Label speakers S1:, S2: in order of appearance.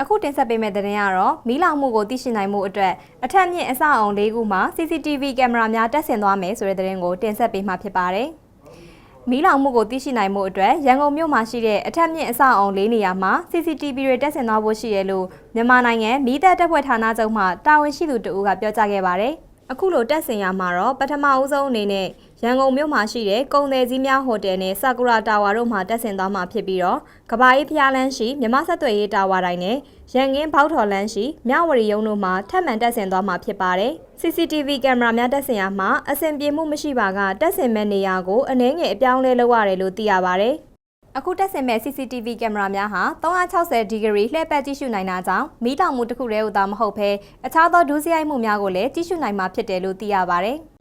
S1: အခုတင်ဆက်ပေးမယ့်သတင်းကတော့မီးလောင်မှုကိုသိရှိနိုင်မှုအတွက်အထက်မြင့်အဆောက်အုံ၄ခုမှာ CCTV ကင်မရာများတပ်ဆင်သွားမယ်ဆိုတဲ့သတင်းကိုတင်ဆက်ပေးမှာဖြစ်ပါတယ်။မီးလောင်မှုကိုသိရှိနိုင်မှုအတွက်ရန်ကုန်မြို့မှာရှိတဲ့အထက်မြင့်အဆောက်အုံ၄နေရာမှာ CCTV တွေတပ်ဆင်သွားဖို့ရှိရလို့မြန်မာနိုင်ငံမီးတပ်တပ်ဖွဲ့ဌာနချုပ်မှတာဝန်ရှိသူတဦးကပြောကြားခဲ့ပါတယ်။ အခုလိုတက်ဆင်ရမှာတော့ပထမအဦးဆုံးအနေနဲ့ရန်ကုန်မြို့မှာရှိတဲ့ကုံတယ်ကြီးများဟိုတယ်နဲ့ဆာကူရာတာဝါတို့မှာတက်ဆင်သွားမှာဖြစ်ပြီးတော့ကဘာအေးဖျားလန်းရှိမြမဆက်သွယ်ရေးတာဝါတိုင်းနဲ့ရန်ကင်းဘောက်ထော်လန်းရှိမြဝရီရုံတို့မှာထပ်မံတက်ဆင်သွားမှာဖြစ်ပါတယ်။ CCTV ကင်မရာများတက်ဆင်ရမှာအဆင်ပြေမှုမရှိပါကတက်ဆင်မဲ့နေရာကိုအနည်းငယ်အပြောင်းလဲလုပ်ရတယ်လို့သိရပါတယ်။ အခုတက်ဆင်မဲ့ CCTV ကင်မရာများဟာ360ဒီဂရီလှည့်ပတ်ကြည့်ရှုနိုင်တာကြောင့်မီးတောင်မှုတစ်ခုတည်းဟူသာမဟုတ်ဘဲအခြားသောဒုစရိုက်မှုများကိုလည်းကြည့်ရှုနိုင်မှာဖြစ်တယ်လို့သိရပါတယ်။